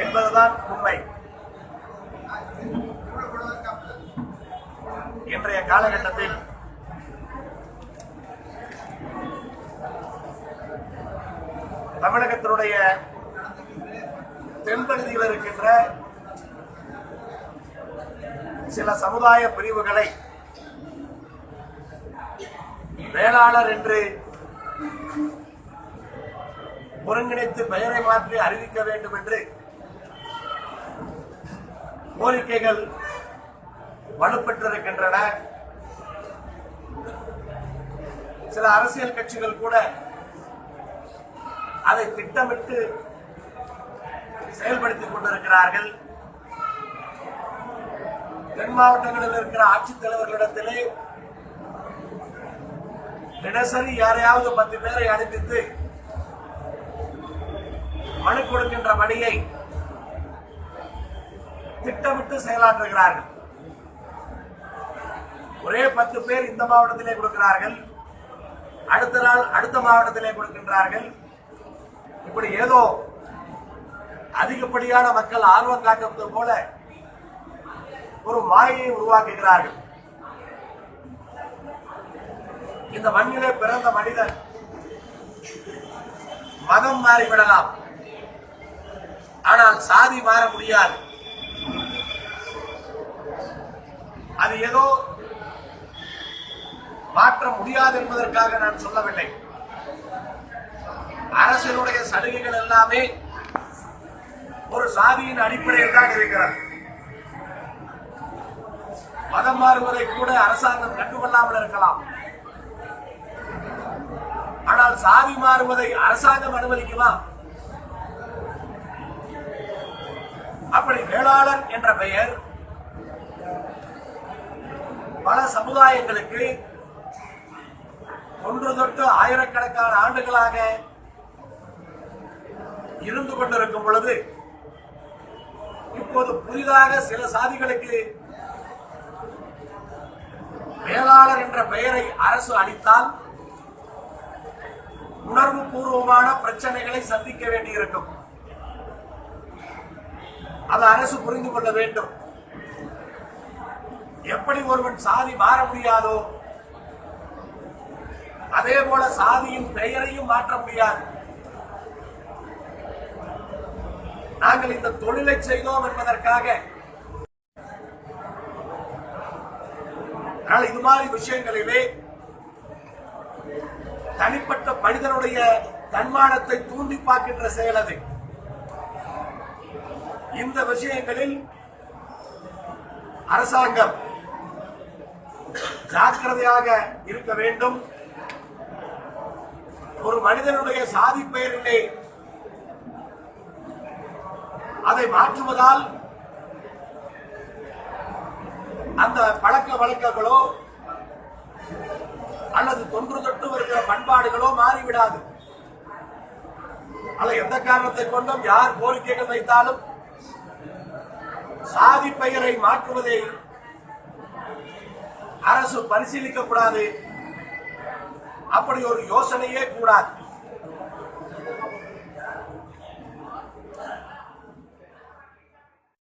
என்பதுதான் உண்மை. இன்றைய காலகட்டத்தில் தமிழகத்தினுடைய தென்பகுதியில் இருக்கின்ற சில சமுதாய பிரிவுகளை வேளாளர் என்று ஒருங்கிணைத்து பெயரை மாற்றி அறிவிக்க வேண்டும் என்று கோரிக்கைகள் வலுப்பெற்றிருக்கின்றன. சில அரசியல் கட்சிகள் கூட அதை திட்டமிட்டு செயல்படுத்திக் கொண்டிருக்கிறார்கள். தென் மாவட்டங்களில் இருக்கிற ஆட்சித்தலைவர்களிடத்திலே தினசரி யாரையாவது பத்து பேரை அனுப்பித்து மனு கொடுக்கின்ற பணியை திட்டமிட்டு செயலாற்றுகிறார்கள். ஒரே பத்து பேர் இந்த மாவட்டத்திலே கொடுக்கிறார்கள். அடுத்த நாள் அடுத்த மாவட்டத்திலே கொடுக்கின்றார்கள். இப்படி ஏதோ அதிகப்படியான மக்கள் ஆர்வம் காட்டுவது போல ஒரு மாயை உருவாக்குகிறார்கள். இந்த மண்ணிலே பிறந்த மனிதன் மதம் மாறிவிடலாம். ஆனால் சாதி மாற முடியாது. அது ஏதோ மாற்ற முடியாது என்பதற்காக நான் சொல்லவில்லை. அரசினுடைய சலுகைகள் எல்லாமே ஒரு சாதியின் அடிப்படையில் தான் இருக்கிறது. மதம் மாறுவதை கூட அரசாங்கம் கண்டுகொள்ளாமல் இருக்கலாம். ஆனால் சாதி மாறுவதை அரசாங்கம் அனுமதிக்குமா? அப்படி வேளாளர் என்ற பெயர் பல சமுதாயங்களுக்கு ஒன்று தொட்டு ஆயிரக்கணக்கான ஆண்டுகளாக இருந்து கொண்டிருக்கும் பொழுது இப்போது புதிதாக சில சாதிகளுக்கு மேலாளர் என்ற பெயரை அரசு அளித்தால் உணர்வு பூர்வமான பிரச்சனைகளை சந்திக்க வேண்டியிருக்கும். அது அரசு புரிந்து கொள்ள வேண்டும். எப்படி ஒருவன் சாதி மாற முடியாதோ அதே போல சாதியின் பெயரையும் மாற்ற முடியாது. நாங்கள் இந்த தொழிலை செய்தோம் என்பதற்காக. ஆனால் இது மாதிரி விஷயங்களிலே தனிப்பட்ட மனிதனுடைய தன்மானத்தை தூண்டி பார்க்கின்ற செயல் அது. இந்த விஷயங்களில் அரசாங்கம் ஜாக்கிரதையாக இருக்க வேண்டும். ஒரு மனிதனுடைய சாதி பெயரிலே அதை மாற்றுவதால் அந்த பழக்க வழக்கங்களோ அல்லது தொன்று தொட்டு வருகிற பண்பாடுகளோ மாறிவிடாது. அல்ல எந்த காரணத்தை கொண்டும் யார் கோரிக்கைகள் வைத்தாலும் சாதி பெயரை மாற்றுவதை அரசு பரிசீலிக்க கூடாது. அப்படி ஒரு யோசனையே கூடாது.